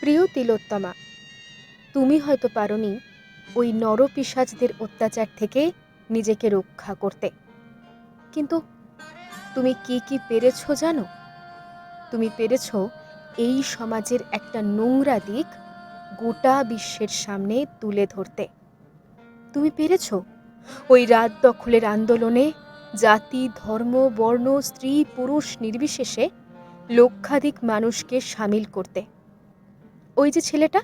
প্রিয় তিলোত্তমা, তুমি হয়তো পারোনি ওই নরপিশাচদের অত্যাচার থেকে নিজেকে রক্ষা করতে। কিন্তু তুমি কি কি পেরেছ জানো? তুমি পেরেছ এই সমাজের একটা নোংরা দিক গোটা বিশ্বের সামনে তুলে ধরতে। তুমি পেরেছ ওই রাত দখলের আন্দোলনে জাতি, ধর্ম, বর্ণ, স্ত্রী, পুরুষ নির্বিশেষে লক্ষাধিক মানুষকে সামিল করতে। ওই যে ছেলেটা,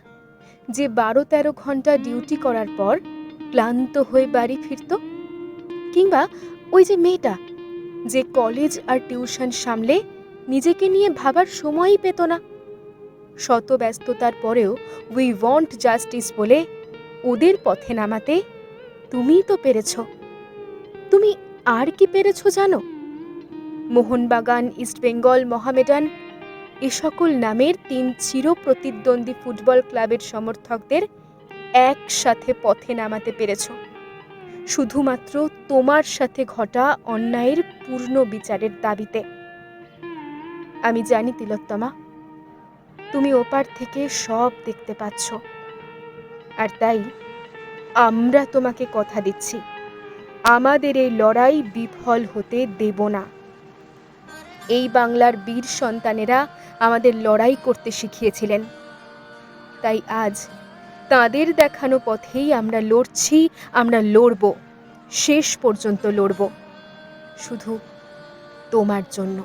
যে বারো তেরো ঘণ্টা ডিউটি করার পর ক্লান্ত হয়ে বাড়ি ফিরত, কিংবা ওই যে মেয়েটা, যে কলেজ আর টিউশন সামলে নিজেকে নিয়ে ভাবার সময়ই পেত না। শত ব্যস্ততার পরেও উই ওয়ান্ট জাস্টিস বলে ওদের পথে নামাতে তুমিই তো পেরেছ। তুমি আর কি পেরেছ জানো? মোহনবাগান, ইস্টবেঙ্গল, মহামেডান এ সকল নামের তিন চিরপ্রতিদ্বন্দ্বী ফুটবল ক্লাবের সমর্থকদের একসাথে পথে নামাতে পেরেছ। শুধুমাত্র তোমার সাথে ঘটা অন্যায়ের পূর্ণ বিচারের দাবিতে। আমি জানি, তিলোত্তমা, তুমি ওপার থেকে সব দেখতে পাচ্ছ। আর তাই আমরা তোমাকে কথা দিচ্ছি। আমাদের এই লড়াই বিফল হতে দেব না। এই বাংলার বীর সন্তানেরা আমাদের লড়াই করতে শিখিয়েছিলেন। তাই আজ তাদের দেখানো পথেই আমরা লড়ছি, আমরা লড়ব, শেষ পর্যন্ত লড়ব, শুধু তোমার জন্য।